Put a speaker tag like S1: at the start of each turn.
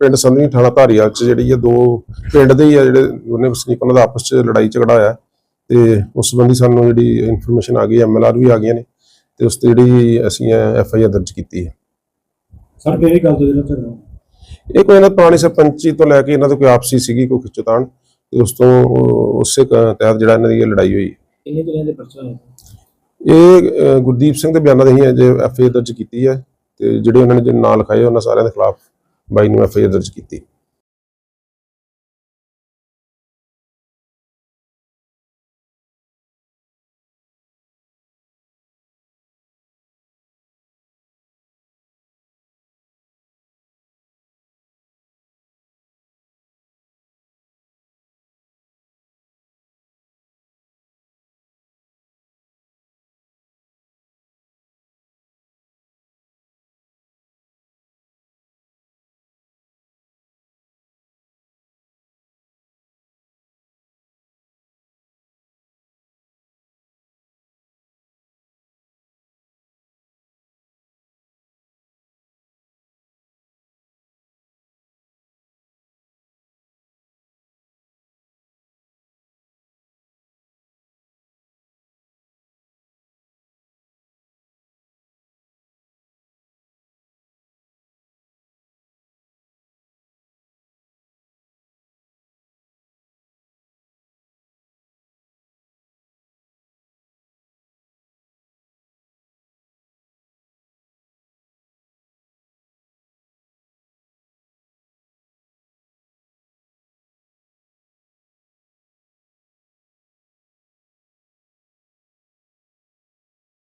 S1: ਪਿੰਡ ਸੰਧਵੀ ਥਾਣਾ ਧਾਰੀਵਾਲ ਚ ਜਿਹੜੀ ਆ ਦੋ ਪਿੰਡ ਦੇ ਹੀ ਆ ਜਿਹੜੇ ਉਹਨੇ ਵਸਨੀਕ ਉਹਨਾਂ ਦਾ ਆਪਸ ਚ ਲੜਾਈ ਝਗੜਾ ਹੋਇਆ ਤੇ ਉਸ ਸੰਬੰਧੀ ਸਾਨੂੰ ਜਿਹੜੀ ਇਨਫੋਰਮੇਸ਼ਨ ਆ ਗਈ ਐਮਐਲਆਰ ਵੀ ਆ ਗਈਆਂ ਨੇ ਤੇ ਉਸ ਤੇ ਜਿਹੜੀ ਅਸੀਂ ਐਫ ਆਈ ਆਰ ਦਰਜ ਕੀਤੀ ਹੈ।
S2: ਸਰ ਕਿਹੜੀ ਗੱਲ ਤੋਂ ਜਿਹੜਾ ਝਗੜਾ?
S1: ਇਹ ਕੋਈ ਇਹਨਾਂ ਪੁਰਾਣੀ ਸਰਪੰਚੀ ਤੋਂ ਲੈ ਕੇ ਇਹਨਾਂ ਤੋਂ ਕੋਈ ਆਪਸੀ ਸੀਗੀ ਕੋਈ ਖਿੱਚੋਤਾਣ ਤੇ ਉਸ ਤੋਂ ਉਸੇ ਤਹਿਤ ਜਿਹੜਾ ਇਹਨਾਂ ਦੀ ਲੜਾਈ ਹੋਈ।
S2: ਕਿੰਨੇ ਦਿਨਾਂ ਦੇ ਪਰਚਾ ਹੋਇਆ?
S1: ਇਹ ਗੁਰਦੀਪ ਸਿੰਘ ਦੇ ਬਿਆਨਾਂ ਦੇ ਹੀ ਅਜੇ ਐਫ ਆਈ ਆਰ ਦਰਜ ਕੀਤੀ ਹੈ ਤੇ ਜਿਹੜੇ ਉਹਨਾਂ ਨੇ ਜਿਹੜੇ ਨਾਂ ਲਿਖਾਏ ਉਹਨਾਂ ਸਾਰਿਆਂ ਦੇ ਖਿਲਾਫ ਬਾਈ ਨੂੰ ਐਫ ਆਈ ਦਰਜ ਕੀਤੀ।